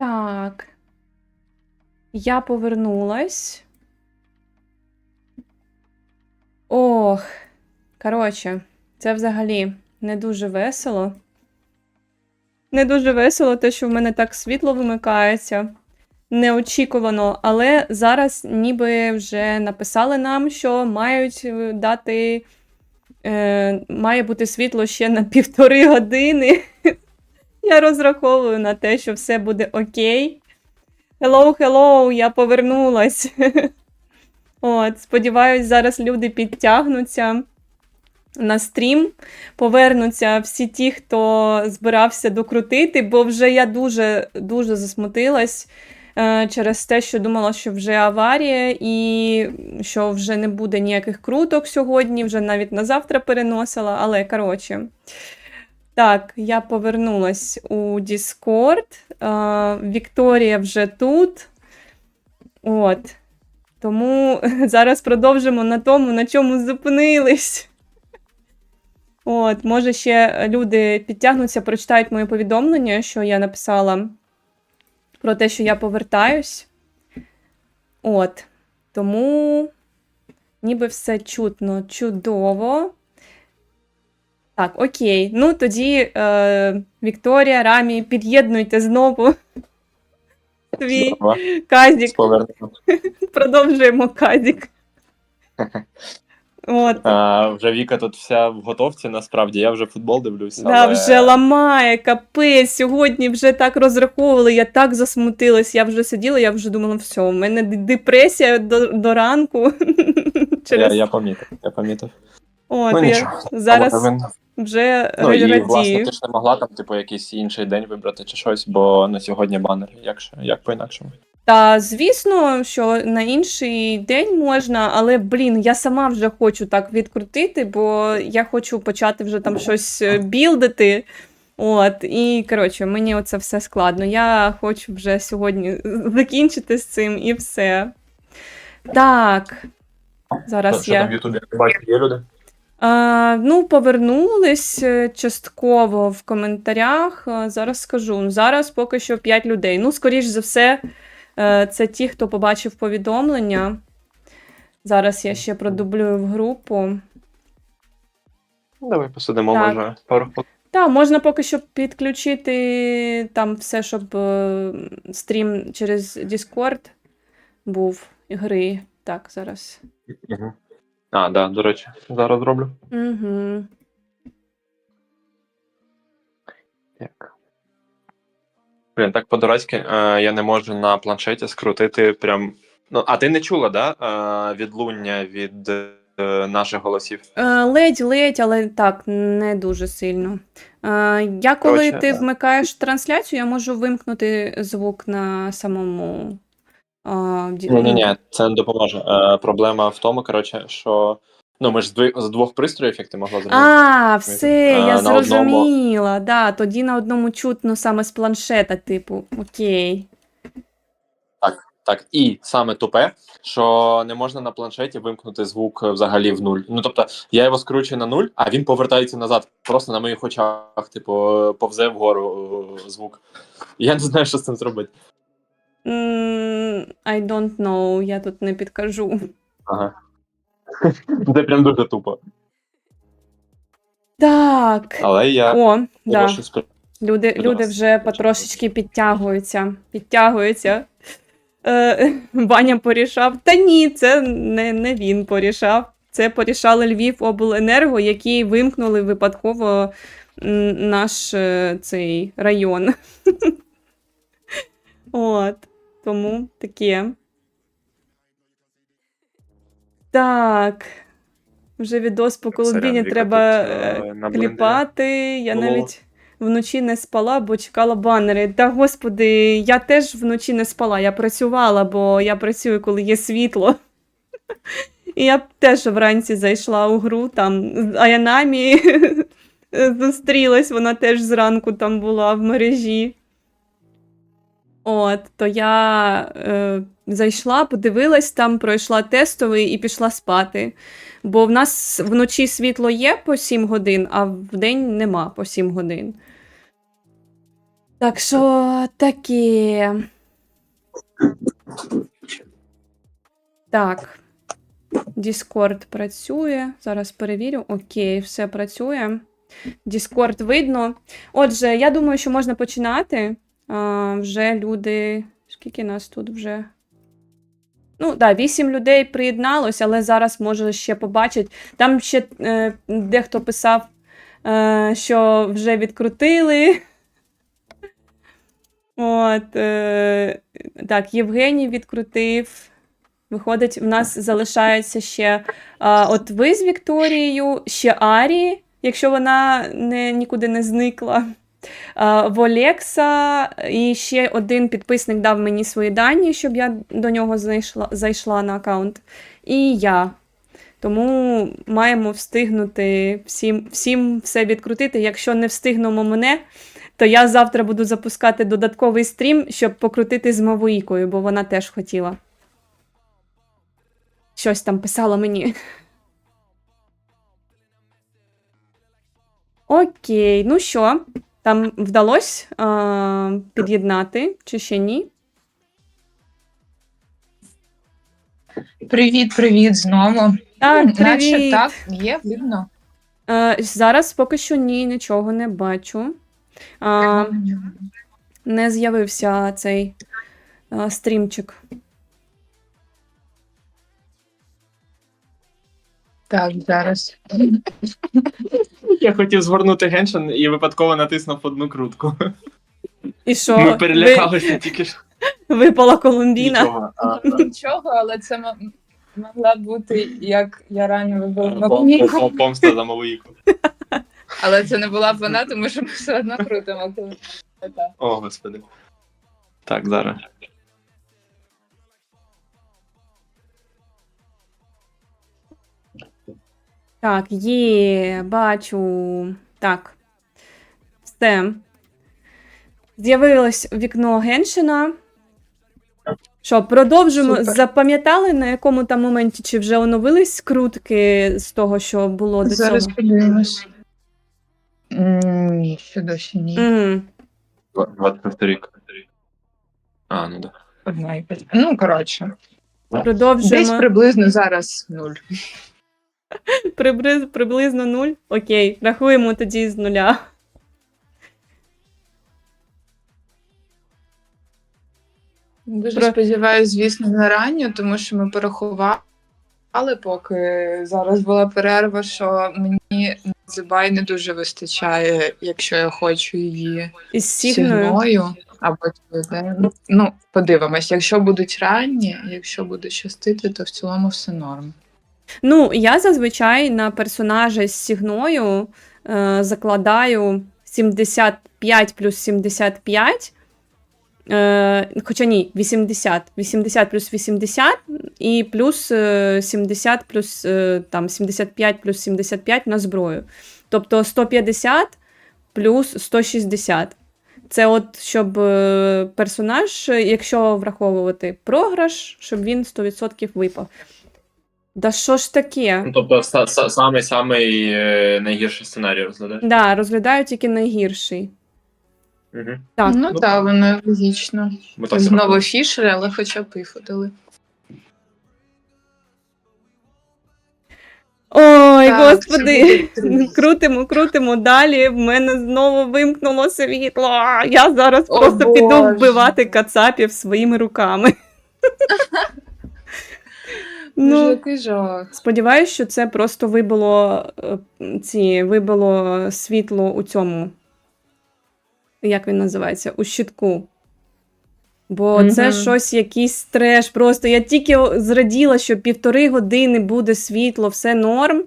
Так. Я повернулась. Ох, коротше, це взагалі не дуже весело. Не дуже весело, те, що в мене так світло вимикається. Неочікувано, але зараз ніби вже написали нам, що мають е, дати. Е, має бути світло ще на півтори години. Я розраховую на те, що все буде окей. Hello, hello, я повернулась. От, сподіваюсь, зараз люди підтягнуться на стрім, повернуться всі ті, хто збирався докрутити, бо вже я дуже дуже засмутилась е, через те, що думала, що вже аварія, і що вже не буде ніяких круток сьогодні, вже навіть на завтра переносила, але коротше. Так, я повернулась у Discord. Вікторія вже тут. От. Тому зараз продовжимо на тому, на чому зупинились. От, може, ще люди підтягнуться, прочитають моє повідомлення, що я написала про те, що я повертаюсь. От. Тому ніби все чутно, чудово. Так, окей. Ну тоді е, Вікторія, Рамі, під'єднуйте знову свій Ага, казік. повернемо. Продовжуємо казік. От. А, вже Віка тут вся в готовці, насправді. Я вже футбол дивлюся. Да, але... вже ламає, капець. Сьогодні вже так розраховували, я так засмутилась. Я вже сиділа, я вже думала, все, у мене д- депресія до, до ранку. Через... я, я помітив, я помітив. От, ну я нічого. зараз Але він- вже Ну і радію. власне ти ж не могла там, типу, якийсь інший день вибрати чи щось, бо на сьогодні банер. Як, як по-інакшому? Та звісно, що на інший день можна, але блін, я сама вже хочу так відкрутити, бо я хочу почати вже там щось е, білдити. От, і коротше, мені оце все складно. Я хочу вже сьогодні закінчити з цим і все. Так. Зараз що я. там в Ютубі бачу, є люди? А, ну, повернулись е, частково в коментарях. А, Зараз скажу. Зараз поки що 5 людей. Ну, скоріш за все, е, це ті, хто побачив повідомлення. Зараз я ще продублюю в групу. Ну, Давай посидимо, Так. може, пару хвилин. Так, можна поки що підключити там все, щоб е, стрім через Discord був гри. Так, зараз. Угу. А, да, до речі, зараз роблю. Угу. Як? Блін, так по-дурацьки, е, я не можу на планшеті скрутити прям. Ну, а ти не чула, да? Е, відлуння від е, наших голосів? Е, Ледь, ледь, але так, не дуже сильно. Е, Я коли Коротше, ти да. вмикаєш трансляцію, я можу вимкнути звук на самому. Ні, ні, ні, це не допоможе. Е, проблема в тому, коротше, що ну ми ж з дви- з двох пристроїв, як ти могла зробити. А, все, Е, я на одному. зрозуміла. Да, тоді на одному чутно саме з планшета, типу, окей. Так, і саме тупе, що не можна на планшеті вимкнути звук е, взагалі в нуль. Ну тобто, я його скручую на нуль, а він повертається назад. Просто на моїх очах, типу, повзе вгору е, звук. Я не знаю, що з цим зробити. М, I don't know, я тут не підкажу. Ага. Це прям дуже тупо. Так. Але я О, да. спри- Люди, люди вже потрошечки підтягуються. Підтягуються. Е, Ваня порішав. Та ні, це не, не він порішав. Це порішали Львів обленерго, які вимкнули випадково м, наш е, цей район. От. Тому таке. Так. Вже відос по Колумбіні треба тут, е, е, кліпати. Я було. навіть вночі не спала, бо чекала банери. Та господи, я теж вночі не спала. Я працювала, бо я працюю, коли є світло. І я теж вранці зайшла у гру там з Аянамі. Зустрілась, вона теж зранку там була в мережі. От, то я е, зайшла, подивилась там, пройшла тестовий і пішла спати. Бо в нас вночі світло є по 7 годин, а вдень нема по 7 годин. Так що таке. Так. Discord працює. Зараз перевірю. Окей, все працює. Discord видно. Отже, я думаю, що можна починати. Вже люди. Скільки нас тут вже? Ну, да, 8 людей приєдналось, але зараз може ще побачить. Там ще е, дехто писав, е, що вже відкрутили. От, е, так, Євгеній відкрутив. Виходить, в нас залишається ще а, от ви з Вікторією, ще Арі, якщо вона не, нікуди не зникла. А, в Олекса і ще один підписник дав мені свої дані, щоб я до нього зайшла, зайшла на аккаунт. І я. Тому маємо встигнути всім, всім все відкрутити. Якщо не встигнемо мене, то я завтра буду запускати додатковий стрім, щоб покрутити з Мавоїкою, бо вона теж хотіла. Щось там писала мені. Окей, ну що, там вдалося а, під'єднати, чи ще ні? Привіт, привіт знову. Так, М, Наче привіт. так, є, видно. А, зараз поки що ні, нічого не бачу. А, не з'явився цей а, стрімчик. Так, зараз. Я хотів згорнути геншин і випадково натиснув одну крутку. І що? Ми перелякалися тільки що. Випала Колумбіна. Нічого. А, а. Нічого, але це м- могла бути, як я раніше вибила Пом- Мавоїку. пом- Помста за Мавоїку. Але це не була б вона, тому що ми все одно крутимо. коли. О, господи. Так, зараз. Так, є, бачу. Так. Все. З'явилось вікно Геншина. Що, продовжимо. Супер. Запам'ятали, на якому там моменті, чи вже оновились скрутки з того, що було до Зараз цього? подивимось. Ні, ще досі ні. Мгм. 26 рік. А, ну да. Одна і п'ять. Ну, коротше. Десь Продовжуємо. приблизно зараз нуль. Прибриз- приблизно нуль. Окей, рахуємо тоді з нуля. Дуже Про- сподіваюся, звісно, на ранню, тому що ми порахували, поки зараз була перерва, що мені Зибай не дуже вистачає, якщо я хочу її Із сігною. сігною або Ну, подивимось, якщо будуть ранні, якщо буде щастити, то в цілому все норм. Ну, я зазвичай на персонажа з сігною е, закладаю 75 плюс 75. Е, хоча ні, 80. 80 плюс 80 і плюс е, 70 плюс е, там 75 плюс 75 на зброю. Тобто 150 плюс 160. Це от щоб е, персонаж, е, якщо враховувати програш, щоб він 100% випав. Да що ж таке? Ну, тобто, са- са- самий самий е, найгірший сценарій розглядаєш. Да, розглядаю тільки найгірший. Угу. Так. Ну Ну, так, воно логічно. Ми так Знову фішери, але хоча б виходили. Ой, Так, господи, це буде трудно. крутимо, крутимо далі. В мене знову вимкнуло світло. Я зараз О, просто піду Боже. вбивати кацапів своїми руками. Ну, який жах. сподіваюсь, що це просто вибило е, ці вибило світло у цьому. Як він називається? У щитку. Бо це щось якийсь треш. Просто я тільки зраділа, що півтори години буде світло, все норм.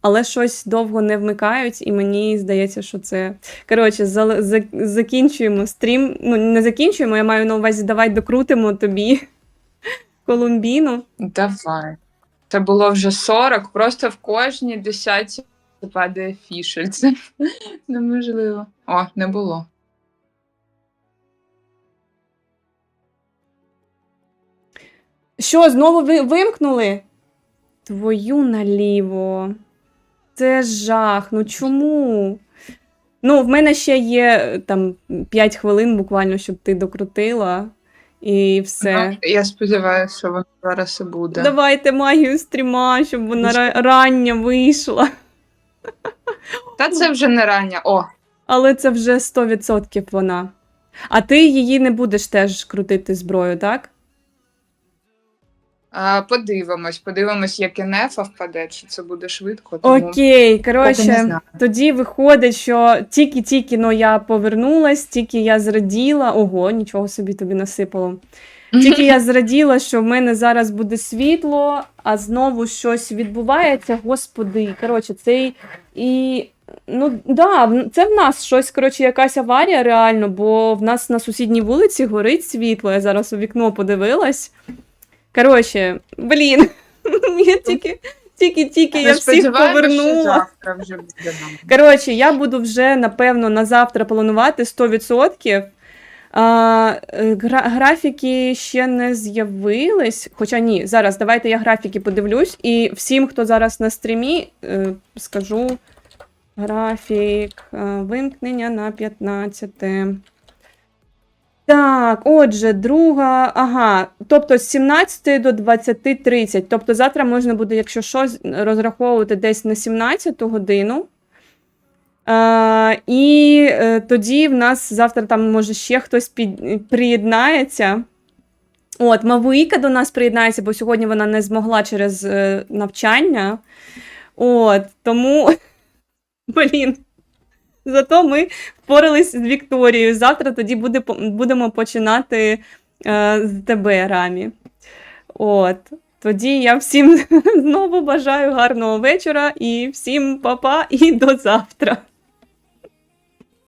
Але щось довго не вмикають, і мені здається, що це. Коротше, зал- за- закінчуємо стрім. Ну, не закінчуємо, я маю на увазі, давай докрутимо тобі Колумбіну. Давай. Це було вже 40, просто в кожній десятці падає фішель. Це неможливо. О, не було. Що, знову ви вимкнули? Твою наліво. Це жах. Ну чому? Ну, в мене ще є е, там 5 хвилин буквально, щоб ти докрутила. І все. Ну, я сподіваюся, що воно зараз і буде. Давайте магію стріма, щоб вона ра- рання вийшла. Та це вже не рання. О, Але це вже 100% вона. А ти її не будеш теж крутити зброю, так? А, подивимось, подивимось, як Енефа впаде, чи це буде швидко. Тому... Окей, коротше, тоді виходить, що тільки-тільки ну, я повернулась, тільки я зраділа. Ого, нічого собі тобі насипало. Тільки я зраділа, що в мене зараз буде світло, а знову щось відбувається. Господи, коротше, цей і. Ну да, це в нас щось, коротше, якась аварія реально, бо в нас на сусідній вулиці горить світло. Я зараз у вікно подивилась. Коротше, блін, я тільки, тільки, тільки я всіх повернула. Коротше, я буду вже, напевно, на завтра планувати 100%. А, гра- графіки ще не з'явились. Хоча ні, зараз давайте я графіки подивлюсь. І всім, хто зараз на стрімі, е, скажу графік е, вимкнення на 15. Так, отже, друга, ага, тобто з 17 до 20.30. Тобто завтра можна буде, якщо що, розраховувати десь на 17 годину. А, і е, тоді в нас завтра там може ще хтось під, приєднається. От, Мавуїка до нас приєднається, бо сьогодні вона не змогла через е, навчання. От, тому, блін. Зато ми впорались з Вікторією. Завтра тоді буде, будемо починати е, з тебе, Рамі. От. Тоді я всім знову бажаю гарного вечора і всім па-па і до завтра.